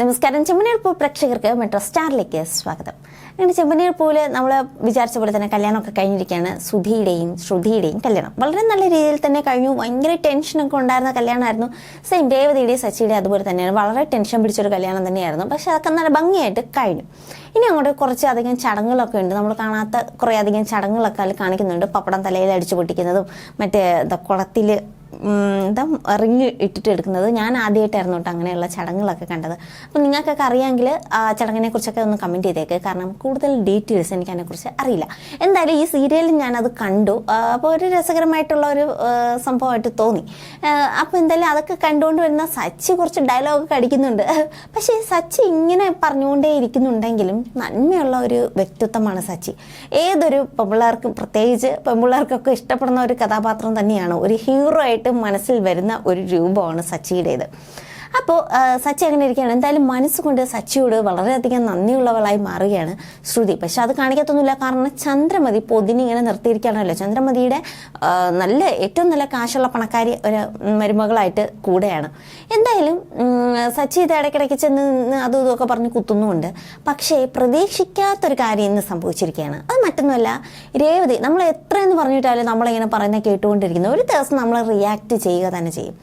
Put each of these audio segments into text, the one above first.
നമസ്കാരം. ചെമ്മനീർ പൂ പ്രേക്ഷകർക്ക് മെട്രോ സ്റ്റാറിലേക്ക് സ്വാഗതം. അങ്ങനെ ചെമ്മനീർ പൂവിൽ നമ്മൾ വിചാരിച്ച പോലെ തന്നെ കല്യാണമൊക്കെ കഴിഞ്ഞിരിക്കുകയാണ്. സുധിയുടെയും ശ്രുതിയുടെയും കല്യാണം. വളരെ നല്ല രീതിയിൽ തന്നെ കഴിഞ്ഞു. ഭയങ്കര ടെൻഷനൊക്കെ ഉണ്ടായിരുന്ന കല്യാണമായിരുന്നു. സെയിം രേവതിയുടെയും സച്ചിയുടെയും അതുപോലെ തന്നെയാണ്. വളരെ ടെൻഷൻ പിടിച്ചൊരു കല്യാണം തന്നെയായിരുന്നു. പക്ഷെ അതൊക്കെ നല്ല ഭംഗിയായിട്ട് കഴിഞ്ഞു. ഇനി അങ്ങോട്ട് കുറച്ച് അധികം ചടങ്ങുകളൊക്കെ ഉണ്ട്. നമ്മൾ കാണാത്ത കുറേ അധികം ചടങ്ങുകളൊക്കെ അതിൽ കാണിക്കുന്നുണ്ട്. പപ്പടം തലയിൽ അടിച്ചു പൊട്ടിക്കുന്നതും മറ്റേ കുളത്തിൽ എന്താ റിങ് ഇട്ടിട്ട് എടുക്കുന്നത് ഞാൻ ആദ്യമായിട്ടായിരുന്നു കേട്ടോ അങ്ങനെയുള്ള ചടങ്ങുകളൊക്കെ കണ്ടത്. അപ്പം നിങ്ങൾക്കൊക്കെ അറിയാമെങ്കിൽ ആ ചടങ്ങിനെ കുറിച്ചൊക്കെ ഒന്ന് കമന്റ് ചെയ്തേക്ക്. കാരണം കൂടുതൽ ഡീറ്റെയിൽസ് എനിക്ക് അതിനെക്കുറിച്ച് അറിയില്ല. എന്തായാലും ഈ സീരിയലിൽ ഞാനത് കണ്ടു. അപ്പോൾ ഒരു രസകരമായിട്ടുള്ള ഒരു സംഭവമായിട്ട് തോന്നി. അപ്പോൾ എന്തായാലും അതൊക്കെ കണ്ടുകൊണ്ട് വരുന്ന സച്ചി കുറച്ച് ഡയലോഗൊക്കെ അടിക്കുന്നുണ്ട്. പക്ഷേ സച്ചി ഇങ്ങനെ പറഞ്ഞുകൊണ്ടേ ഇരിക്കുന്നുണ്ടെങ്കിലും നന്മയുള്ള ഒരു വ്യക്തിത്വമാണ് സച്ചി. ഏതൊരു പെമ്പിള്ളേർക്കും പ്രത്യേകിച്ച് പെമ്പിള്ളേർക്കൊക്കെ ഇഷ്ടപ്പെടുന്ന ഒരു കഥാപാത്രം തന്നെയാണ്. ഒരു ഹീറോ ആയിട്ട് മനസ്സിൽ വരുന്ന ഒരു രൂപമാണ് സച്ചിയുടേത്. അപ്പോൾ സച്ചി അങ്ങനെ ഇരിക്കുകയാണ്. എന്തായാലും മനസ്സുകൊണ്ട് സച്ചിയോട് വളരെയധികം നന്ദിയുള്ളവളായി മാറുകയാണ് ശ്രുതി. പക്ഷെ അത് കാണിക്കത്തൊന്നുമില്ല. കാരണം ചന്ദ്രമതി പൊതിന് ഇങ്ങനെ നിർത്തിയിരിക്കുകയാണല്ലോ. ചന്ദ്രമതിയുടെ നല്ല ഏറ്റവും നല്ല കാശുള്ള പണക്കാരി ഒരു മരുമകളായിട്ട് കൂടെയാണ്. എന്തായാലും സച്ചി ഇത് ഇടയ്ക്കിടയ്ക്ക് ചെന്ന് അതും ഇതുമൊക്കെ പറഞ്ഞ് കുത്തുന്നുമുണ്ട്. പക്ഷേ പ്രതീക്ഷിക്കാത്തൊരു കാര്യം ഇന്ന് സംഭവിച്ചിരിക്കുകയാണ്. മറ്റൊന്നുമല്ല രേവതി നമ്മൾ എത്രയെന്ന് പറഞ്ഞിട്ടാലും നമ്മളിങ്ങനെ പറയുന്ന കേട്ടുകൊണ്ടിരിക്കുന്നു. ഒരു ദിവസം നമ്മൾ റിയാക്ട് ചെയ്യുക തന്നെ ചെയ്യും.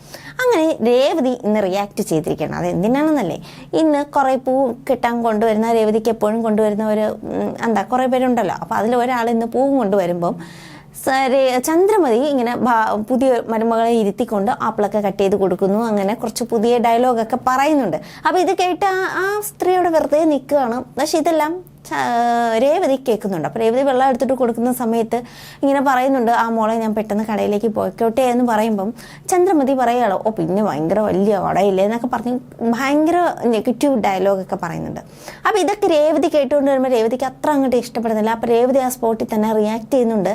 അങ്ങനെ രേവതി ഇന്ന് റിയാക്ട് ചെയ്തിരിക്കണം അത് എന്തിനാണെന്നല്ലേ? ഇന്ന് കുറേ പൂ കിട്ടാൻ കൊണ്ടുവരുന്ന രേവതിക്ക് എപ്പോഴും കൊണ്ടുവരുന്ന ഒരു എന്താ കുറേ പേരുണ്ടല്ലോ. അപ്പോൾ അതിൽ ഒരാൾ ഇന്ന് പൂവും കൊണ്ടുവരുമ്പം ചന്ദ്രമതി ഇങ്ങനെ പുതിയ മരുമകളെ ഇരുത്തിക്കൊണ്ട് ആപ്പിളൊക്കെ കട്ട് ചെയ്ത് കൊടുക്കുന്നു. അങ്ങനെ കുറച്ച് പുതിയ ഡയലോഗൊക്കെ പറയുന്നുണ്ട്. അപ്പോൾ ഇത് കേട്ട് ആ സ്ത്രീയോട് വെറുതെ നിൽക്കുകയാണ്. പക്ഷെ ഇതെല്ലാം രേവതി കേൾക്കുന്നുണ്ട്. അപ്പോൾ രേവതി വെള്ളം എടുത്തിട്ട് കൊടുക്കുന്ന സമയത്ത് ഇങ്ങനെ പറയുന്നുണ്ട് ആ മോളെ ഞാൻ പെട്ടെന്ന് കടയിലേക്ക് പോയിക്കോട്ടെ എന്ന് പറയുമ്പം ചന്ദ്രമതി പറയുകയാണ് ഓ പിന്നെ ഭയങ്കര വലിയ കടയില്ലേ എന്നൊക്കെ പറഞ്ഞ് ഭയങ്കര നെഗറ്റീവ് ഡയലോഗൊക്കെ പറയുന്നുണ്ട്. അപ്പോൾ ഇതൊക്കെ രേവതി കേട്ടുകൊണ്ട് വരുമ്പോൾ രേവതിക്ക് അത്ര അങ്ങോട്ട് ഇഷ്ടപ്പെടുന്നില്ല. അപ്പോൾ രേവതി ആ സ്പോട്ടിൽ തന്നെ റിയാക്ട് ചെയ്യുന്നുണ്ട്.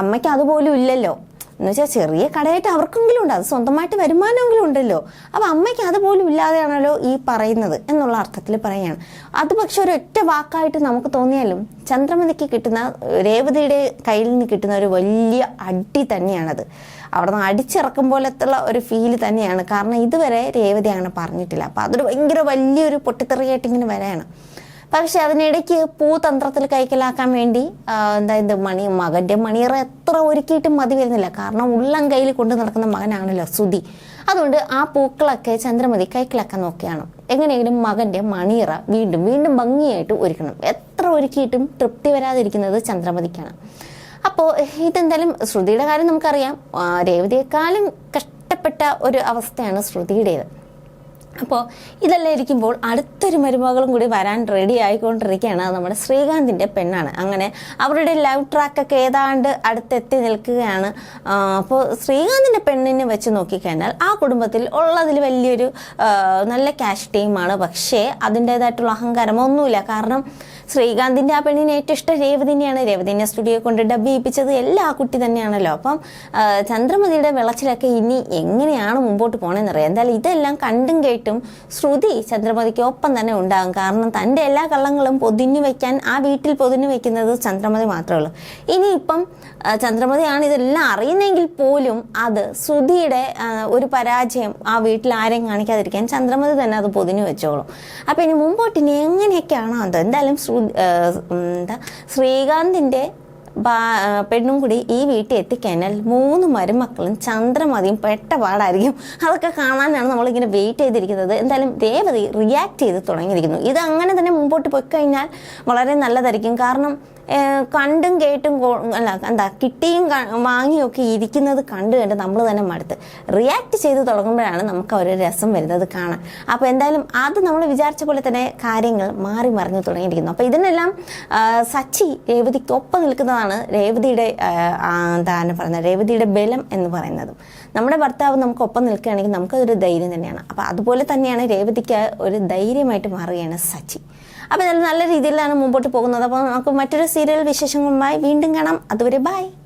അമ്മയ്ക്ക് അതുപോലും ഇല്ലല്ലോ. എന്ന് വെച്ചാൽ ചെറിയ കടയായിട്ട് അവർക്കെങ്കിലും ഉണ്ട്. അത് സ്വന്തമായിട്ട് വരുമാനമെങ്കിലും ഉണ്ടല്ലോ. അപ്പം അമ്മയ്ക്ക് അതുപോലും ഇല്ലാതെയാണല്ലോ ഈ പറയുന്നത് എന്നുള്ള അർത്ഥത്തിൽ പറയുകയാണ്. അത് പക്ഷെ ഒരൊറ്റ വാക്കായിട്ട് നമുക്ക് തോന്നിയാലും ചന്ദ്രമതിക്ക് കിട്ടുന്ന രേവതിയുടെ കയ്യിൽ നിന്ന് കിട്ടുന്ന ഒരു വലിയ അടി തന്നെയാണത്. അവിടെ നിന്ന് അടിച്ചിറക്കും പോലത്തുള്ള ഒരു ഫീൽ തന്നെയാണ്. കാരണം ഇതുവരെ രേവതി അങ്ങനെ പറഞ്ഞിട്ടില്ല. അപ്പം അതൊരു ഭയങ്കര വലിയൊരു പൊട്ടിത്തെറിയായിട്ട് ഇങ്ങനെ വരെയാണ് പക്ഷെ അതിനിടയ്ക്ക് പൂതന്ത്രത്തിൽ കൈക്കലാക്കാൻ വേണ്ടി എന്തായത് മണി മകന്റെ മണിയറ എത്ര ഒരുക്കിയിട്ടും മതി വരുന്നില്ല. കാരണം ഉള്ളം കയ്യിൽ കൊണ്ടു നടക്കുന്ന മകനാണല്ലോ സുതി അതുകൊണ്ട് ആ പൂക്കളൊക്കെ ചന്ദ്രമതി കൈക്കലാക്കാൻ നോക്കിയാണ്. എങ്ങനെയെങ്കിലും മകന്റെ മണിയറ വീണ്ടും വീണ്ടും ഭംഗിയായിട്ട് ഒരുക്കണം. എത്ര ഒരുക്കിയിട്ടും തൃപ്തി വരാതിരിക്കുന്നത് ചന്ദ്രമതിക്കാണ്. അപ്പോൾ ഇതെന്തായാലും ശ്രുതിയുടെ കാര്യം നമുക്കറിയാം. രേവതിയെക്കാളും കഷ്ടപ്പെട്ട ഒരു അവസ്ഥയാണ് ശ്രുതിയുടേത്. അപ്പോൾ ഇതെല്ലാം ഇരിക്കുമ്പോൾ അടുത്തൊരു മരുമകളും കൂടി വരാൻ റെഡി ആയിക്കൊണ്ടിരിക്കുകയാണ്. അത് നമ്മുടെ ശ്രീകാന്തിന്റെ പെണ്ണാണ്. അങ്ങനെ അവരുടെ ലവ് ട്രാക്കൊക്കെ ഏതാണ്ട് അടുത്തെത്തി നിൽക്കുകയാണ്. അപ്പോൾ ശ്രീകാന്തിന്റെ പെണ്ണിനെ വെച്ച് നോക്കിക്കഴിഞ്ഞാൽ ആ കുടുംബത്തിൽ ഉള്ളതിൽ വലിയൊരു നല്ല ക്യാഷ് ടീമാണ് പക്ഷേ അതിന്റേതായിട്ടുള്ള അഹങ്കാരമൊന്നുമില്ല കാരണം ശ്രീകാന്തിന്റെ ആ പെണ്ണിനെ ഏറ്റവും ഇഷ്ടം രേവതിനെയാണ് രേവതിനെ സ്റ്റുഡിയോ കൊണ്ട് ഡബ് ചെയ്യിപ്പിച്ചത് എല്ലാ കുട്ടി തന്നെയാണല്ലോ. അപ്പം ചന്ദ്രമതിയുടെ വിളച്ചിലൊക്കെ ഇനി എങ്ങനെയാണ് മുമ്പോട്ട് പോകണമെന്നറിയാം എന്തായാലും ഇതെല്ലാം കണ്ടും കേട്ടും ശ്രുതി ചന്ദ്രമതിക്ക് ഒപ്പം തന്നെ ഉണ്ടാകും. കാരണം തന്റെ എല്ലാ കള്ളങ്ങളും പൊതിഞ്ഞു വെക്കാൻ ആ വീട്ടിൽ പൊതിഞ്ഞു വെക്കുന്നത് ചന്ദ്രമതി മാത്രമേ ഉള്ളൂ. ഇനിയിപ്പം ചന്ദ്രമതിയാണ് ഇതെല്ലാം അറിയുന്നെങ്കിൽ പോലും അത് ശ്രുതിയുടെ ഒരു പരാജയം ആ വീട്ടിൽ ആരെയും കാണിക്കാതിരിക്കാൻ ചന്ദ്രമതി തന്നെ അത് പൊതിഞ്ഞു വെച്ചോളും. അപ്പം ഇനി മുമ്പോട്ട് ഇനി എങ്ങനെയൊക്കെയാണോ അത്? എന്തായാലും ശ്രുതി എന്താ ശ്രീകാന്തിന്റെ പെണ്ണും കൂടി ഈ വീട്ടിൽ എത്തിക്കഴിഞ്ഞാൽ മൂന്ന് മരുമക്കളും ചന്ദ്രമതിയും പെട്ടപാടായിരിക്കും. അതൊക്കെ കാണാനാണ് നമ്മളിങ്ങനെ വെയിറ്റ് ചെയ്തിരിക്കുന്നത്. എന്തായാലും രേവതി റിയാക്ട് ചെയ്ത് തുടങ്ങിയിരിക്കുന്നു. ഇത് അങ്ങനെ തന്നെ മുമ്പോട്ട് പോയി കഴിഞ്ഞാൽ വളരെ നല്ലതായിരിക്കും. കാരണം കണ്ടും കേട്ടും അല്ല എന്താ കിട്ടിയും വാങ്ങിയൊക്കെ ഇരിക്കുന്നത് കണ്ടു കണ്ട് നമ്മൾ തന്നെ മടുത്ത്. റിയാക്ട് ചെയ്ത് തുടങ്ങുമ്പോഴാണ് നമുക്ക് ഒരു രസം വരുന്നത് കാണാൻ. അപ്പോൾ എന്തായാലും അത് നമ്മൾ വിചാരിച്ച പോലെ തന്നെ കാര്യങ്ങൾ മാറി മറിഞ്ഞു തുടങ്ങിയിരിക്കുന്നു. അപ്പോൾ ഇതിനെല്ലാം സച്ചി സച്ചി രേവതിക്കൊപ്പം നിൽക്കുന്നതാണ് രേവതിയുടെ ആ, ആ, എന്താണ് പറയുന്നത്? രേവതിയുടെ ബലം എന്ന് പറയുന്നതും. നമ്മുടെ ഭർത്താവ് നമുക്ക് ഒപ്പം നിൽക്കുകയാണെങ്കിൽ നമുക്കതൊരു ധൈര്യം തന്നെയാണ്. അപ്പോൾ അതുപോലെ തന്നെയാണ് രേവതിക്ക് ഒരു ധൈര്യമായിട്ട് മാറുകയാണ് സച്ചി. അപ്പോൾ നല്ല നല്ല രീതിയിലാണ് മുമ്പോട്ട് പോകുന്നത്. അപ്പോൾ നമുക്ക് മറ്റൊരു സീരിയൽ വിശേഷങ്ങളുമായി വീണ്ടും കാണാം. അതുവരെ ബൈ